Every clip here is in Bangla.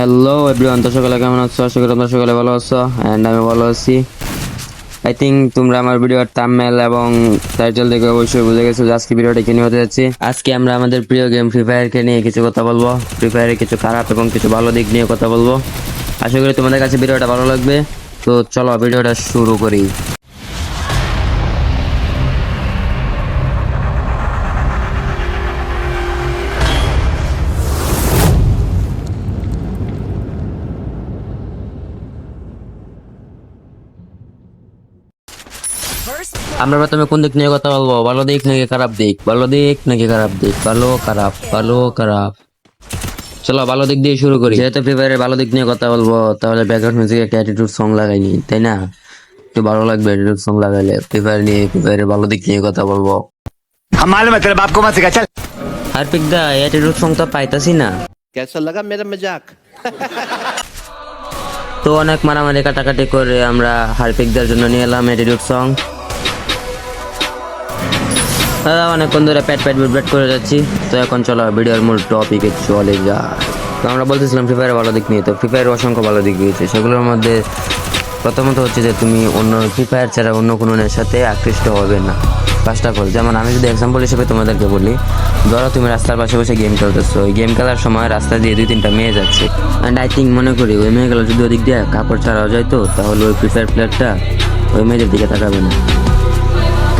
হ্যালো এভরিওয়ান তো কেমন আছো? আশা করি তোমরা ভালো আছো অ্যান্ড আমি ভালো আছি। আই থিঙ্ক তোমরা আমার ভিডিওর থাম্বনেল এবং টাইটেল দেখে অবশ্যই বুঝে গেছো যে আজকে ভিডিওটা কি নিয়ে হতে যাচ্ছে। আজকে আমরা আমাদের প্রিয় গেম ফ্রি ফায়ারকে নিয়ে কিছু কথা বলব। ফ্রি ফায়ারের কিছু খারাপ এবং কিছু ভালো দিক নিয়ে কথা বলব। আশা করি তোমাদের কাছে ভিডিওটা ভালো লাগবে। তো চলো, ভিডিওটা শুরু করি। আমরা প্রথমে কোন দিক নিয়ে কথা বলব? ভালো দিক নাকি খারাপ দিক? ভালো দিক নাকি খারাপ দিক? ভালো খারাপ ভালো খারাপ। চলো ভালো দিক দিয়ে শুরু করি। যেহেতু ফ্রি ফায়ারের ভালো দিক নিয়ে কথা বলব তাহলে ব্যাকগ্রাউন্ড মিউজিকে একটা অ্যাটিটিউড সং লাগাইনি তাই না? একটু ভালো লাগবে অ্যাটিটিউড সং লাগাইলে ফ্রি ফায়ার নিয়ে ফ্রি ফায়ারের ভালো দিক নিয়ে কথা বলব। মালুম তেরা বাপ কো মাছ চল হারপিক দা অ্যাটিটিউড সং তো পাইতাছি না। কেসা লাগা মেরা মজাক তো অনেক মারামারি কাটাকাটি করে আমরা হারপিকদার জন্য নিয়ে এলাম অ্যাটিটিউড সং অনেকক্ষণ ধরে প্যাট প্যাট বিট করে যাচ্ছি। তো এখন চলো, ভিডিওর মূল টপিকে চলে যা তো আমরা বলতেছিলাম ফ্রি ফায়ারের ভালো দিক নিয়ে। তো ফ্রি ফায়ারের অসংখ্য ভালো দিক রয়েছে। সেগুলোর মধ্যে প্রথমত হচ্ছে যে, তুমি অন্য ফ্রি ফায়ার ছাড়া অন্য কোনো সাথে আকৃষ্ট হবে না। ফার্স্ট অফ অল যেমন আমি যদি এক্সাম্পল হিসেবে তোমাদেরকে বলি, ধরো তুমি রাস্তার পাশে বসে গেম খেলতেছো। ওই গেম খেলার সময় রাস্তা দিয়ে দুই তিনটা মেয়ে যাচ্ছে। অ্যান্ড আই থিঙ্ক মনে করি, ওই মেয়েগুলো যদি ওদিক দিয়ে কাপড় ছাড়াও যাইতো, তাহলে ওই ফ্রি ফায়ার প্লেয়ারটা ওই মেয়েদের দিকে তাকাবে না।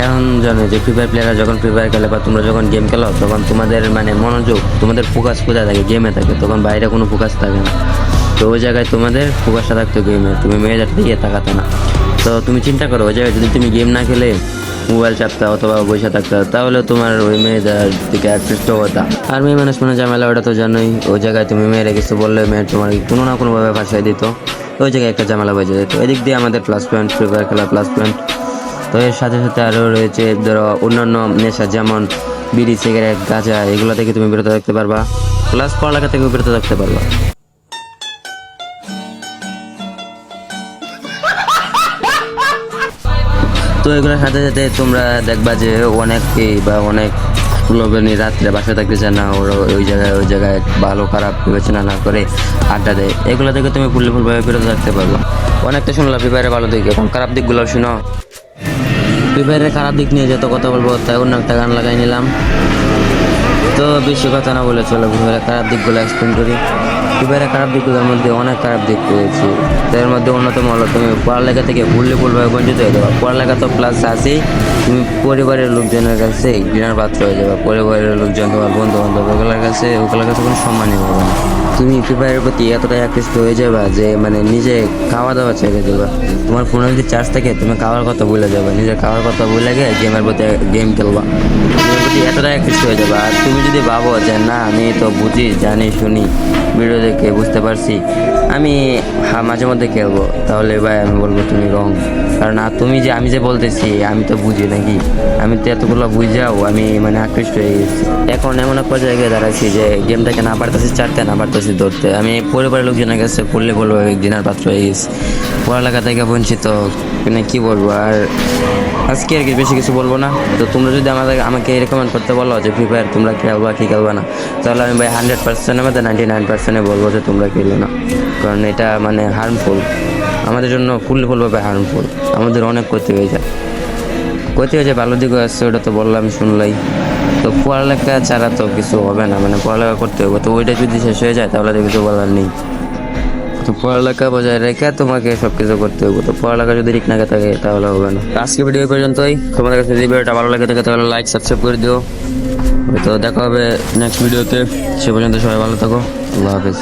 কারণ জানো যে ফ্রি ফায়ার প্লেয়াররা যখন ফ্রি ফায়ার খেলে বা তোমরা যখন গেম খেলো, তখন তোমাদের মানে মনোযোগ, তোমাদের ফোকাস কোথায় থাকে? গেমে থাকে, তখন বাইরে কোনো ফোকাস থাকে না। তো ওই জায়গায় তোমাদের ফোকাসটা থাকতো গেমে তুমি মেয়েদের দিকে তাকাতে না। তো তুমি চিন্তা করো, ওই জায়গায় যদি তুমি গেম না খেলে মোবাইল চাপতে অথবা বসে থাকতে, তাহলে তোমার ওই মেয়েদের দিকে আকৃষ্ট হতা। আর মেয়ে মানুষ মানে ঝামেলা ওটা তো জানোই, ওই জায়গায় তুমি মেয়েরা কিছু বললে মেয়ে তোমার কোনো না কোনোভাবে ফাঁসাই দিত। ওই জায়গায় একটা ঝামেলা বেজে যেত। এদিক দিয়ে আমাদের প্লাস পয়েন্ট ফ্রি ফায়ার খেলা প্লাস পয়েন্ট তো এর সাথে সাথে আরও রয়েছে ধরো অন্যান্য নেশা, যেমন বিড়ি, সিগারেট, গাঁজা, এগুলো থেকে তুমি বিরত থাকতে পারবা। প্লাস পড়ালেখা থেকে বিরত থাকতে পারবা। তো এগুলোর সাথে সাথে তোমরা দেখবা যে অনেকেই বা অনেক লোভনী রাত্রে বাসায় থাকতে চায় না, ওরা ওই জায়গায় ওই জায়গায় ভালো খারাপ বিবেচনা না করে আড্ডা দেয়। এগুলো থেকে তুমি ফুলভাবে বিরত থাকতে পারবা। অনেকটা শুনলাম বিবাহের ভালো দিক এখন খারাপ দিকগুলো শুনো। প্রিপেয়ারের খারাপ দিক নিয়ে যত কথা বলব, তাই অন্য একটা গান লাগাই নিলাম। তো বেশি কথা না বলে চলো প্রিপেয়ারের খারাপ দিকগুলো এক্সপ্লেন করি। প্রিপেয়ারের খারাপ দিকগুলোর মধ্যে অনেক খারাপ দিক রয়েছে। তার মধ্যে অন্যতম হলো তুমি পড়ালেখা থেকে ভুললে ভুলভাবে বঞ্চিত হয়ে যাবে। পড়ালেখা তো প্লাস আছেই, তুমি পরিবারের লোকজনের কাছে ঘৃণার পাত্র হয়ে যাবে। পরিবারের লোকজন তোমার বন্ধু বান্ধব ওগুলোর কাছে ওগুলোর কাছে কোনো সম্মানই হবে না। তুমি প্রিপেয়ারের প্রতি এতটাই আকৃষ্ট হয়ে যাবা যে মানে নিজে খাওয়া দাওয়া ছেড়ে দেবে। তোমার ফোনে যদি চার্জ থাকে তুমি খাওয়ার কথা ভুলে যাবে। নিজের খাওয়ার কথা ভুলে গিয়ে গেমের প্রতি গেম খেলবা। গেমের প্রতি এতটাই আকৃষ্ট হয়ে যাবে। আর তুমি যদি ভাবো যে, না, আমি তো বুঝি, জানি, শুনি ভিডিও দেখে বুঝতে পারছি। আমি মাঝে মধ্যে খেলব। তাহলে ভাই আমি বলব তুমি রং কারণ আর তুমি যে, আমি যে বলতেছি, আমি তো বুঝি নাকি? আমি তো এতগুলো বুঝাও, আমি মানে আকৃষ্ট হয়ে গেছি। এখন এমন এক পর্যায়ে গিয়ে দাঁড়াচ্ছি যে গেমটাকে না পারতেছি চারতে না পারতেছি ধরতে। আমি পরিবারের লোকজনের কাছে পড়লে বলব দিনার পাত্র হয়ে গেছি। পড়ালেখা থেকে বঞ্চিত মানে কী বলব? আর আজকে আর কি বেশি কিছু বলব না। তো তোমরা যদি আমাদের আমাকে রেকমেন্ড করতে বলো যে ফ্রি ফায়ার তোমরা খেলবা কি খেলবা না, তাহলে আমি ভাই হান্ড্রেড পার্সেন্টের মধ্যে নাইনটি নাইন পার্সেন্টে বলব যে তোমরা খেলো না। কারণ এটা মানে হার্মফুল আমাদের জন্য ফুল ফুলভাবে হার্মফুল আমাদের অনেক ক্ষতি হয়ে যায়। ক্ষতি হয়ে যায়, ভালো দিকও আসছে ওটা তো বললাম শুনলাই। তো পড়ালেখা ছাড়া তো কিছু হবে না মানে পড়ালেখা করতে হবে। তো ওইটা যদি শেষ হয়ে যায়, তাহলে তো কিছু বলার নেই। তো পড়ালেখা বজায় রেখে তোমাকে সব কিছু করতে হবে। তো পড়ালেখা যদি ঠিক না থাকে, তাহলে হবে না। আজকে ভিডিও পর্যন্তই। তোমাদের কাছে যদি ভিডিওটা ভালো লাগে থাকে, তাহলে লাইক সাবস্ক্রাইব করে দিও। তো দেখা হবে নেক্সট ভিডিওতে সে পর্যন্ত সবাই ভালো থাকো। আল্লাহ হাফিজ।